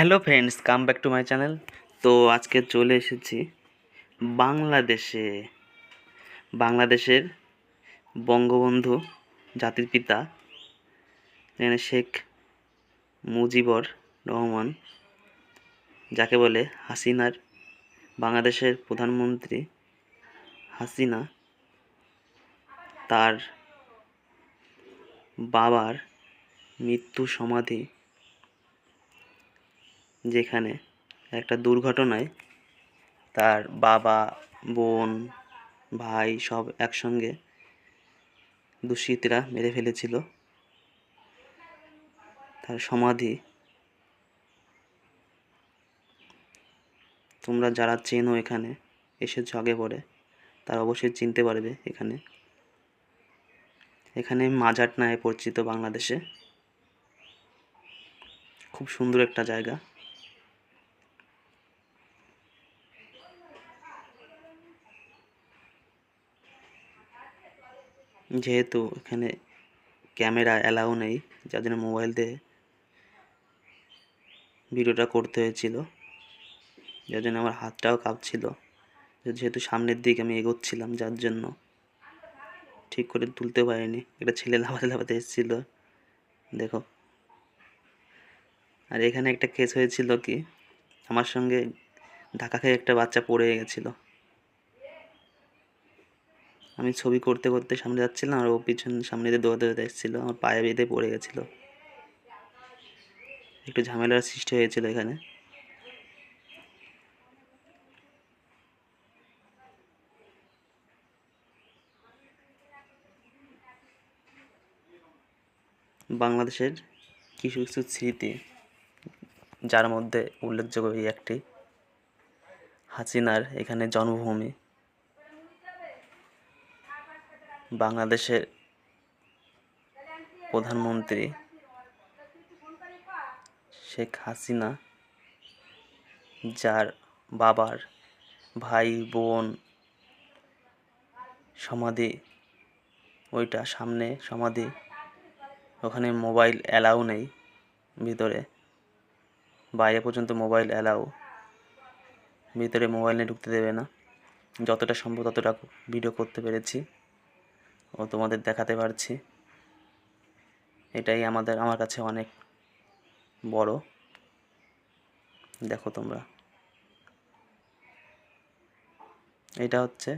Hello friends, come back to my channel. তো আজকে চলে এসেছি বাংলাদেশে। বাংলাদেশের বঙ্গবন্ধু জাতির পিতা এখানে শেখ মুজিবর রহমান, যাকে বলে হাসিনার বাংলাদেশের প্রধানমন্ত্রী হাসিনা, তার বাবার মৃত্যু সমাধি যেখানে একটা দুর্ঘটনায় তার বাবা, বোন, ভাই সব একসঙ্গে দুষ্কৃতীরা মেরে ফেলেছিল। তার সমাধি। তোমরা যারা চেনো এখানে এসে আগে পড়ে তারা অবশ্যই চিনতে পারবে এখানে। এখানে মাজার নামে পরিচিত বাংলাদেশে। খুব সুন্দর একটা জায়গা। যেহেতু এখানে ক্যামেরা অ্যালাউ নেই, যার জন্য মোবাইল দিয়ে ভিডিওটা করতে হয়েছিল। যার জন্য আমার হাতটাও কাঁপছিল। যেহেতু সামনের দিকে আমি এগোচ্ছিলাম, যার জন্য ঠিক করে তুলতে পারিনি। একটা ছেলে লাফাতে লাফাতে এসেছিল। দেখো। আর এখানে একটা কেস হয়েছিল কি? আমার সঙ্গে ঢাকা খেয়ে একটা বাচ্চা পড়ে গেছিল। আমি ছবি করতে করতে সামনে যাচ্ছিলাম আর ও পিছন সামনে দিয়ে দৌড়াতে দৌড়াতে এসেছিল, আমার পায়ে বেঁধে পড়ে গেছিল। একটু ঝামেলার সৃষ্টি হয়েছিল এখানে। বাংলাদেশের কিছু কিছু স্মৃতি, যার মধ্যে উল্লেখযোগ্য এই একটি, হাসিনার এখানে জন্মভূমি। বাংলাদেশের প্রধানমন্ত্রী শেখ হাসিনা, যার বাবার ভাই বোন সমাধি, ওইটা সামনে সমাধি, ওখানে মোবাইল অ্যালাউ নেই ভিতরে। বাইরে পর্যন্ত মোবাইল অ্যালাউ, ভিতরে মোবাইল নিয়ে ঢুকতে দেবে না। যতটা সম্ভব ততটা ভিডিও করতে পেরেছি। ও তোমাদের দেখাতে পারছি। এটাই আমাদের আমার কাছে অনেক বড়। দেখো তোমরা। এটা হচ্ছে